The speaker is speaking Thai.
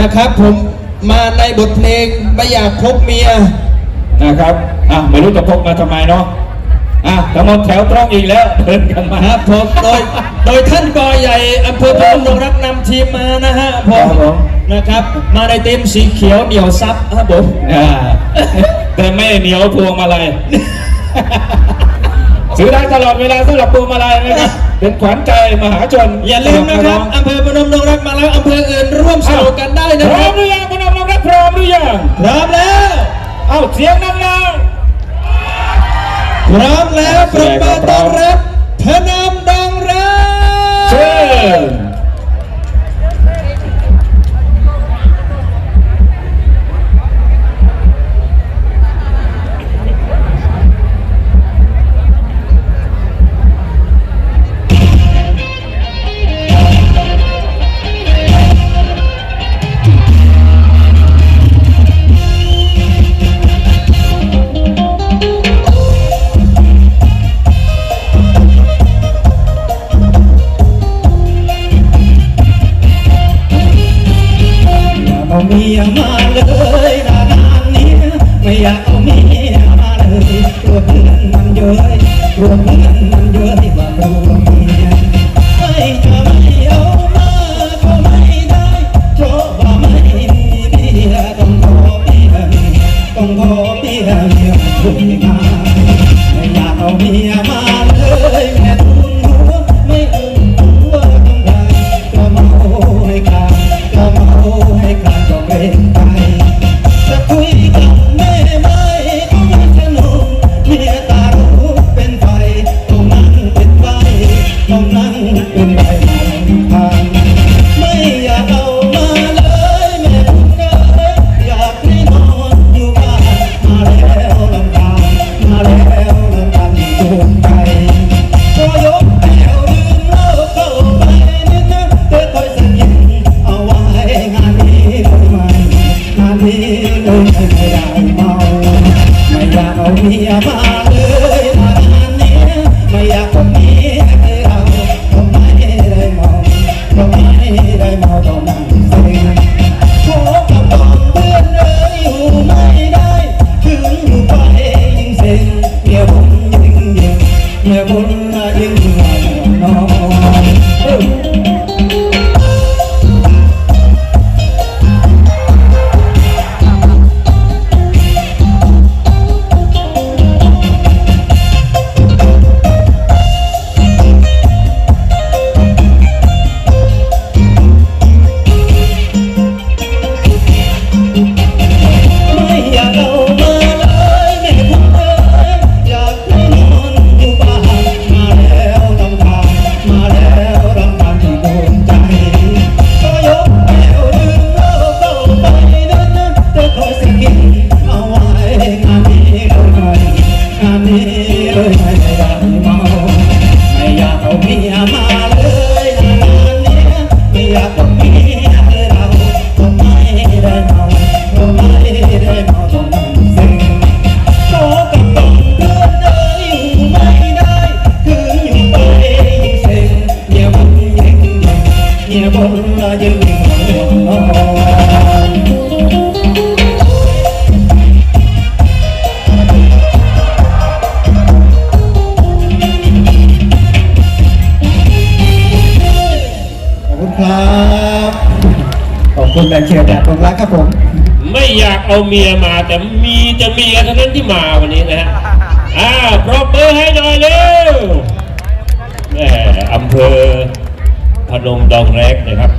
นะครับ ผมมาในบทเพลงไม่อยากพบเมียนะครับอะไม่รู้จะพกมาทำไมเนาะอะทั้งหมดแถวตรงอีกแล้วเดินกันมาครับผมโดยโดยท่านกอใหญ่อำเภอพนมดงรักนำทีมมานะฮะผครัมบผมนะครับ มาในทีมสีเขียวเหนียวซับครับผมอ่าแต่ไม่เหนียวพวงมาลัย ซื้อได้ตลอดเวลาสำหรับพวงมาลัยนะครับ เป็นขวัญใจมหาชนอย่าลืมนะครับสำหอำเภอพนมดงรักมาแล้วอำเภออื่นร่วมสนุกกันได้นะพคร้อรัมบหรือยังพนมน้องรักพร้อมหรือยังพร้อมแล้ว เอ้าเสียงดังพร้อมแล้วปรบมือต้อนรับพนม มียมาเลยนานนี้ไม่อยากเอาเมียมาเลยกลัวเพื่อนมันเย้ยกลัวเพื่อนมันเย้ยว่าเราเมียไม่จะไม่เอามาก็ไม่ได้เพราะว่าไม่มีเมียต้องขอเมียต้องขอเมียเมียคุยมาไม่อยากเอาเมียมา ยากเอาเมียมา คุณครับขอบคุณแบงค์เชียร์แดดตรงรักครับผม ไม่อยากเอาเมียมาแต่มีแต่เมียเท่านั้นที่มาวันนี้นะฮะอ่าปรบมือให้หน่อยเร็วแหม่อำเภอพนมดองแรกนะครับ